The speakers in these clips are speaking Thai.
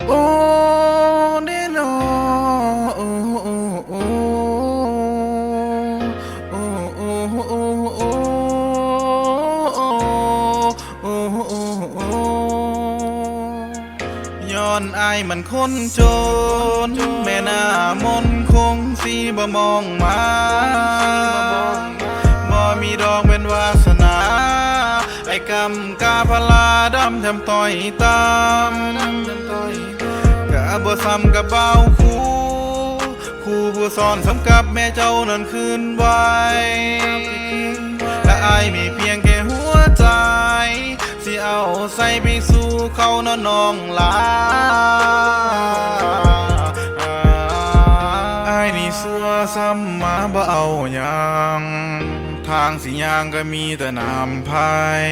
ย้อนอายมันคนจน แม่น้ามนคงสีบ่มองมาบ่มีดอกเป็นวาสนา ไอ้กมกาพลา ดำแถมต่อยตามกะบ่ซ้ำกับเบาคู่ครูผู้สอนสำกับแม่เจ้านั้นคืนไว้และอายมีเพียงแค่หัวใจ สิเอาใส่ไปสู่เขานอนน้องลาอายนี่สัวซ้ำมาบ่เอาหยังทางสิยางก็มีแต่น้ำพาย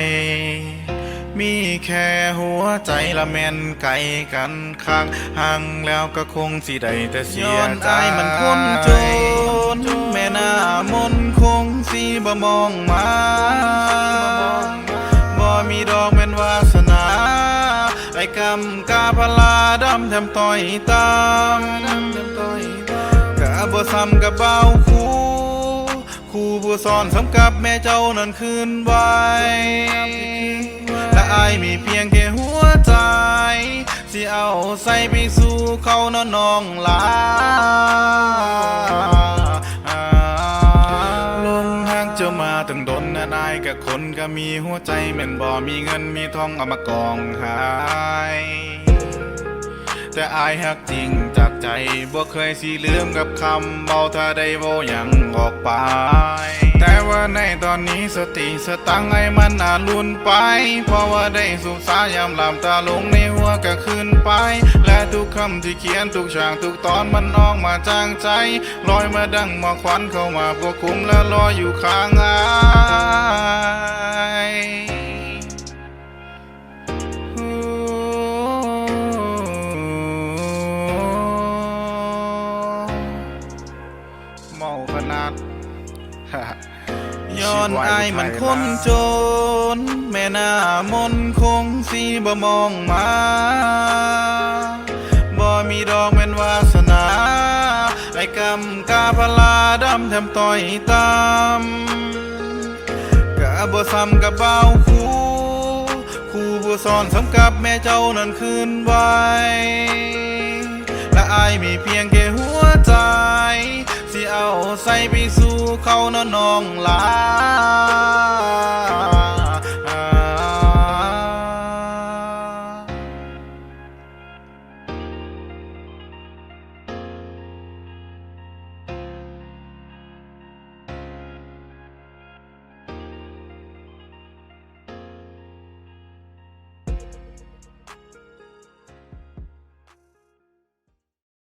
มีแค่หัวใจละแม่นไกลกันข้างห่างแล้วก็คงสิได้แต่เสียใจมันคนจนแม่หน้ามนคงสิบ่มองมาบ่มีดอกเป็นวาสนาไอ้กำกาพลาดำแถมต่อยตามกะบ่ซ้ำกับเบาคู่ครูผู้สอนสำกับแม่เจ้านั้นคืนไว้ อายมีเพียงแค่หัวใจ สิเอาใส่ไปสู่เขานอนน้องลาลงทางจ้ามาตั้งดนนานายกับคนก็มีหัวใจแม่นบ่มีเงินมีทองเอามากองหาย แต่อายฮักจริงจาก ใจบ่เคยสิลืมกับคำเบาถ้าได้เว้าหยังออกไป แต่ว่าในตอนนี้สติสตังไอ้มันอาลุนไป เพราะว่าได้สุขสายามหลามตาลงในหัวก็ขึ้นไป และทุกคำที่เขียนทุกฉากทุกตอนมันออกมาจางใจลอยมาดังหมอกควันเข้ามาปกคลุมและลอยอยู่ข้างอาย ย้อนอายมันคนจน แม่น้ามนคงสีบ่มองมาบ่มีดอกเป็นวาสนา ไอ้กำกาพลาดำแถมต่อยตามกะบ่ซ้ำกับเบาคู่ครูผู้สอนสำกับแม่เจ้านั้นคืนไว้และอายมีเพียงแค่ ใส่ไปสู่เขานอนน้องลา